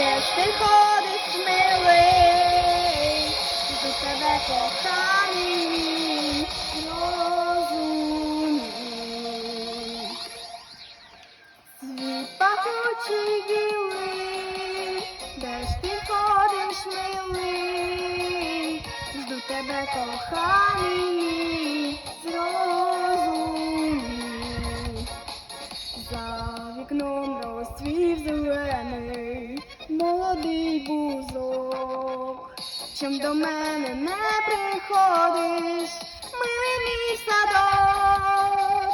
де ж ти ходиш, милий, до тебе коханий, розумний. Світ пахучий білий, де ж ти милий, жду тебе коханий, зрозумій. За вікном розцвів зелений, молодий бузок. Чим до мене не приходиш, милий садок,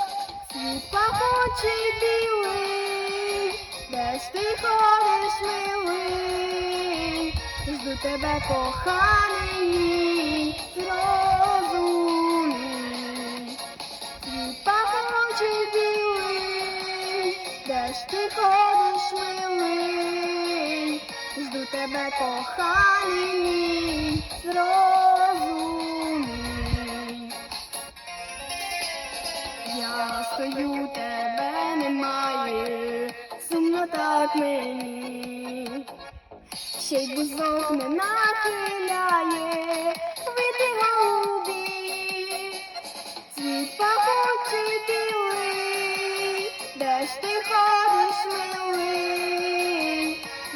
світ пахучий білий, де ж ти ходиш, милий, жду тебе коханий, зрозумій. Світ де ж ти ходиш, милий, жду тебе коханий, зрозумій. Я стою, тебе немає, сумно так мені, ще й бузок не нахиляє, вийди голубі. Світ пахучий білий, де ж ти ходиш, милий,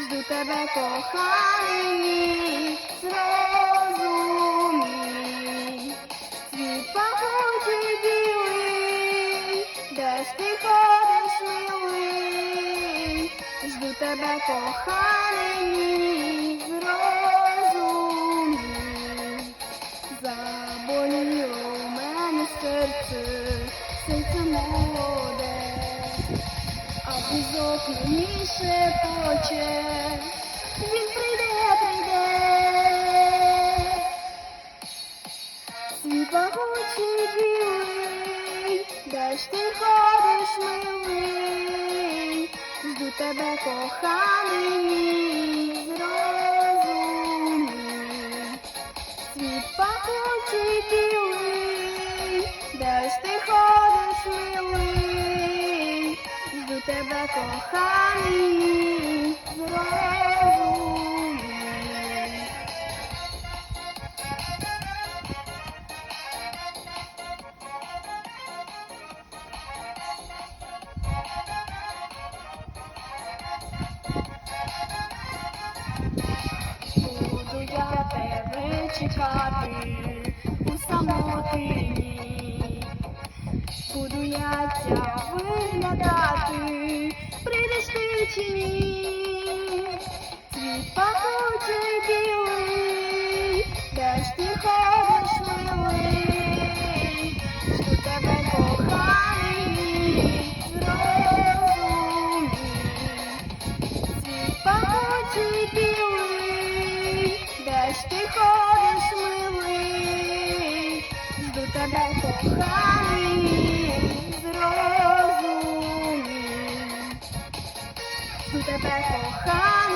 жду тебе коханий, зрозумій. Світ пахучий білий, де ж ти ходиш, милий, жду тебе коханий, а бузок мені шепоче, він прийде, прийде. Свій пахучий білий, де ж ти ходиш, милий, жду тебе коханий, зрозумій. Коханий, зрозумій. Буду я тебе чекати у самотині. Буду я тя виглядати, прийдеш ти чи ні. Світ пахучий білий, де ж ти ходиш, милий, жду тебе коханий, зрозумій. Світ пахучий білий, де ж ти ходиш, тебе коханий, зрозумій. Тебе коханий.